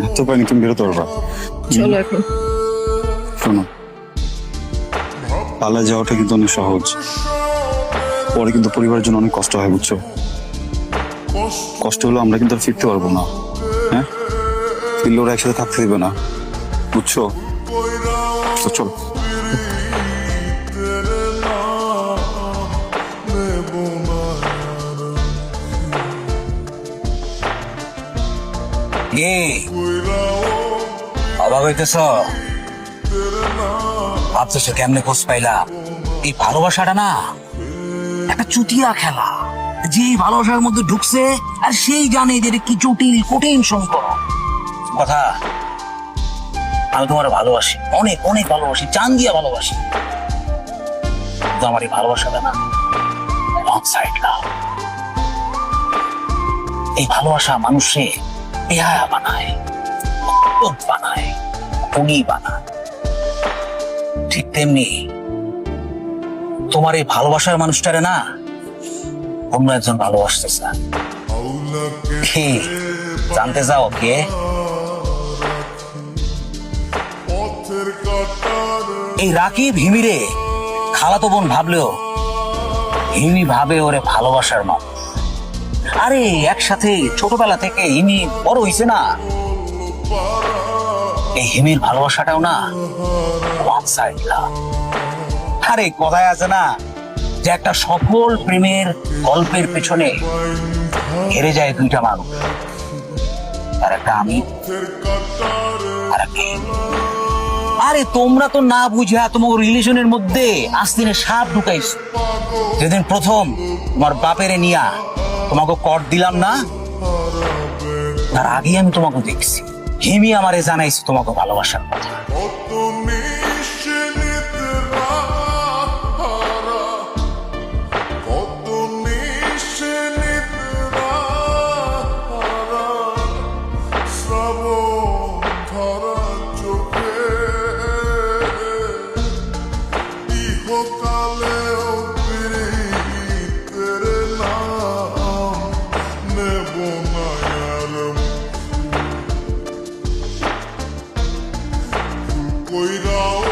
ভাবতে পারিনি তুমি বেরোতে পারবা চলো এখন। শোনো পালায় যাওয়াটা কিন্তু অনেক সহজ। পরে কিন্তু পরিবারের জন্য অনেক কষ্ট হয় বুঝছ? কষ্ট হলো আমরা কিন্তু আর ফিরতে পারব না হ্যাঁ? ফিরলে ওরা একসাথে থাকতে দেবে না বুঝছ? তো চলো। কি? অবাক হইতেছ? ভাবতেছ কেমনে খোঁজ পাইলা? এই ভালোবাসাটা না, একটা চুটিয়া খেলা। যে ভালোবাসার মধ্যে ঢুকছে, আর সেই জানে যে কি জটিল, কঠিন সম্পর্ক কথা, আমি তোমার ভালোবাসি, অনেক অনেক ভালোবাসি চান দিয়া ভালোবাসি। কিন্তু আমার এই ভালোবাসাটা না রং সাইড লাভ এই ভালোবাসা মানুষে পেয়ারা বানায় তেমনি তোমার এই ভালোবাসার মানুষটারে না অন্য একজন ভালোবাসতে চায়। কি জানতে চাও কে? এই রাকিব হিমিরে, খালাতো বোন ভাবলেও হিমি ভাবে ওরে ভালোবাসার মানুষ। আরে, একসাথে ছোটবেলা থেকে হিমি বড় হইছে না। এই হিমির ভালোবাসাটাও না আরে, কথায় আছে না যে একটা সফল প্রেমের গল্পের পেছনে হেরে যায় দুইটা মানুষ। আর একটা আমি, আর একটা। আরে, তোমরা তো না বুঝা তোমার রিলেশনের মধ্যে আজ দিনে সাপ ঢুকাইছ। যেদিন প্রথম তোমার বাপের নিয়া তোমাকে কর দিলাম না, তার আগে আমি তোমাকে দেখছি। হেমি আমারে জানাইছি তোমাকে ভালোবাসার কথা। Cuidado.